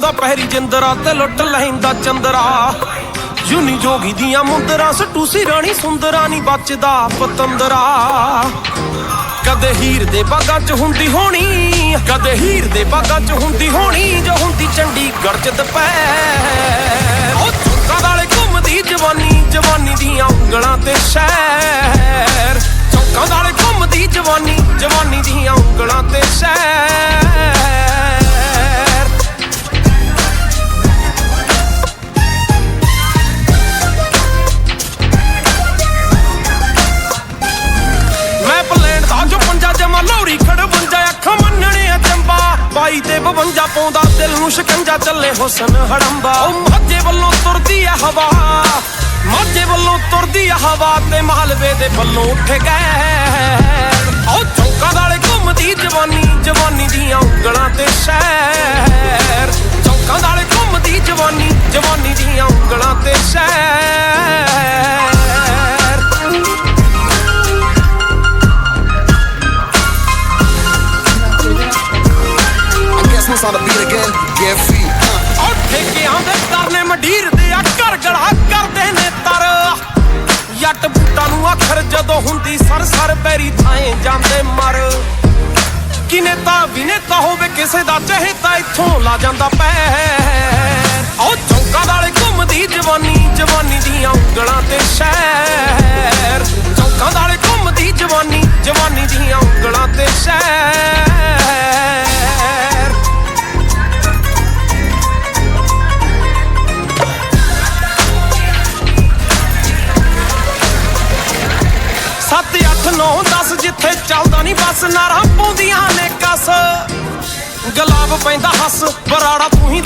ਪਾਉਂਦਾ ਪਹਿਰੀ ਜਿੰਦਰਾ ਤੇ ਲੁੱਟ ਲੈਂਦਾ ਚੰਦਰਾ। ਯੂਨੀ ਜੋਗੀ ਦੀਆਂ ਮੁੰਦਰਾਂ ਸਟੂਸੀ ਰਾਣੀ ਸੁੰਦਰਾ ਨਹੀਂ ਬਚਦਾ ਪਤੰਦਰਾ। ਕਦੇ ਹੀਰ ਦੇ ਬਾਗਾਂ 'ਚ ਹੁੰਦੀ ਹੋਣੀ, ਕਦੇ ਹੀਰ ਦੇ ਬਾਗਾਂ 'ਚ ਹੁੰਦੀ ਹੋਣੀ, ਜੋ ਹੁੰਦੀ ਚੰਡੀਗੜ੍ਹ 'ਚ ਦੁਪਹਿਰ। 52 ਪਾਉਂਦਾ, ਦਿਲ ਨੂੰ ਸ਼ਿਕੰਜਾ ਚੱਲੇ ਹੁਸਨ ਹੜੰਬਾ। ਉਹ ਮਾਝੇ ਵੱਲੋਂ ਤੁਰਦੀ ਆ ਹਵਾ। ਮਾਝੇ ਵੱਲੋਂ ਤੁਰਦੀ ਆ ਹਵਾ ਤੇ ਮਾਲਵੇ ਦੇ ਵੱਲੋਂ ਉੱਠ ਗਏ। ਉਹ ਚੌਕਾਂ ਨਾਲੇ ਘੁੰਮਦੀ ਜਵਾਨੀ ਜਵਾਨੀ I on the beat again? Get free. ਔਰ uh. ਠੇਕਿਆਂ ਦੇ ਤਰਨੇ ਮੰਡੀਰ ਦੇ ਆ, ਘਰ ਗੜਾ ਕਰਦੇ ਨੇ ਤਰ ਯੱਟ ਬੂਟਾਂ ਨੂੰ ਅੱਖਰ ਜਦੋਂ ਹੁੰਦੀ ਸਰ ਸਰ ਪੈਰੀ ਥਾਏ ਜਾਂਦੇ ਮਰ ਕਿਨੇ ਤਾਂ ਵਿਨੇਤਾ ਹੋਵੇ ਕਿਸੇ ਦਾ ਚਹੇਤਾ ਇੱਥੋਂ ਲਾ ਜਾਂਦਾ ਪੈਰ 9 10 ਜਿੱਥੇ ਚੱਲਦਾ ਨਹੀਂ ਬਸ, ਨਾਰਾ ਪਾਉਂਦੀਆਂ ਨੇ ਕਸ। ਗਲਾਬ ਪੈਂਦਾ ਹੱਸ, ਬਰਾੜਾ ਤੂੰ ਹੀ